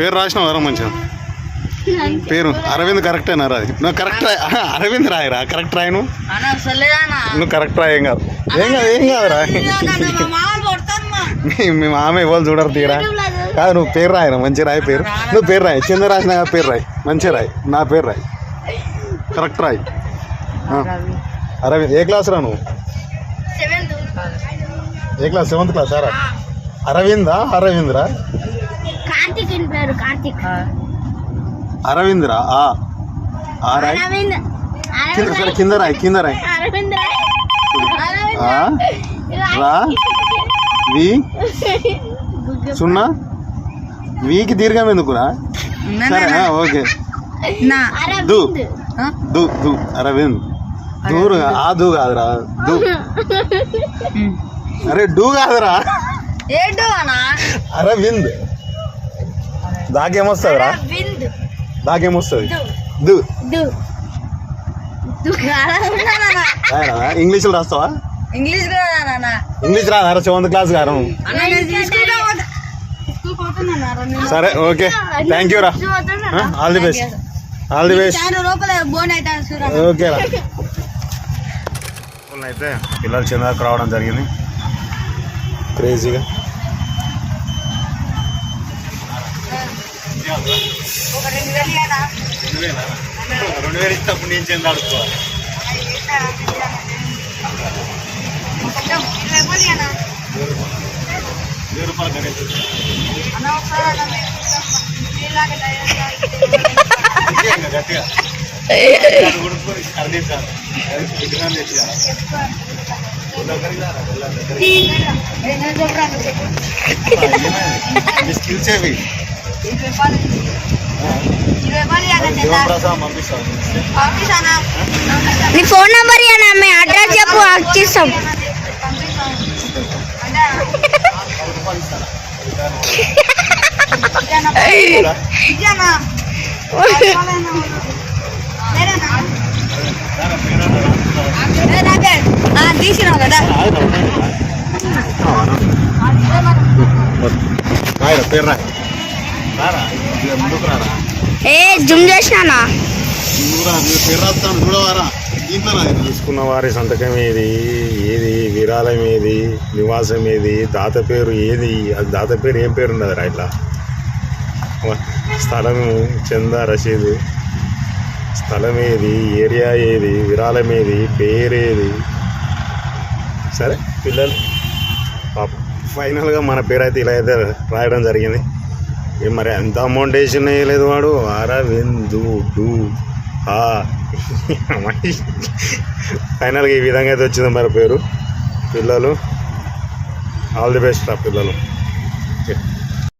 పేరు రాసినావు వరా మంచిగా? పేరు అరవింద్ కరెక్ట్ అయినా రాయి నువ్వు కరెక్ట్ రాయి అరవింద్ రాయరా? కరెక్ట్ రాయి నువ్వు? నువ్వు కరెక్ట్ రాయి ఏం కాదు. ఏం కాదు ఏం కాదు రా మీ- మామ ఇవ్వాలి చూడరు తీరా? కాదు నువ్వు పేరు రాయరా మంచి రాయి పేరు. నువ్వు పేరు రాయి. కింద రాసిన పేరు రాయి. మంచి రాయి. నా పేరు రాయి. కరెక్ట్ రాయి. అరవింద్ ఏ క్లాస్ రా నువ్వు? ఏ క్లాస్ సెవెంత్ క్లాస్ సారా అరవిందా అరవింద్రా? కార్తిక్ పేరు కార్తిక్. అరవింద్రా? ఆ. ఆ రాయి. అరవింద్. కింద సరే కింద రాయి కింద రాయి. అరవింద్ ఆ? రా. వి? సున్నా? వీకి దీర్ఘం ఎందుకురా? సరే ఓకే. దు. దు దు. అరవింద్. దూరు ఆ దూ కాదురా. దు. అరే డూ కాదురా. అరవింద్. దాకేమొస్తుందిరా దాకేమొస్తుంది దు. దు. దు. రాయరా ఇంగ్లీష్లో రాస్తావా? ఇంగ్లీష్ ఇంగ్లీష్ రాదారా సెవెంత్ క్లాస్ గారు. అన్న నేను తీసుకుంటా పోతా. స్కూల్ పోతున్నా రెండు సరే ఓకే. థ్యాంక్ యూ రా. All the best all the best okay రా. అయితే పిల్లలు చందాకు రావడం జరిగింది. క్రేజీగా ఒక రెండు వేలు ఇయ్యనా? రెండు వేలు నేను చెంది ఆడుకోవాలి వెయ్యి రూపాయలు గట్టిగా విగ్రహం తెచ్చాలి స్కిల్స్ ఏవి నీ ఫోన్ నంబర్ ఇవ్వనా మీ అడ్రస్ చెప్పు వచ్చేస్తాం పంపిస్తాను. తీసినావు కదా పేరు ఏ జుమ్ చేసినానా? తీసుకున్న వారి సంతకం ఏది? ఏది? విరాళం ఏది? నివాసం ఏది? దాత పేరు ఏది? అది దాత పేరు ఏం పేరు ఉన్నది రా ఇట్లా? స్థలము చంద రసీదు స్థలం ఏది? ఏరియా ఏది? విరాళం ఏది? పేరేది సరే పిల్లలు పాప. ఫైనల్గా మన పేరు అయితే ఇలా అయితే రాయడం జరిగింది. ఏ మరి ఎంత అమౌంట్ వేసిన వేయలేదు వాడు? అరవిందు ఫైనల్గా ఈ విధంగా అయితే వచ్చింది మరి పేరు. పిల్లలు. ఆల్ ది బెస్ట్ ఆ పిల్లలు. ఓకే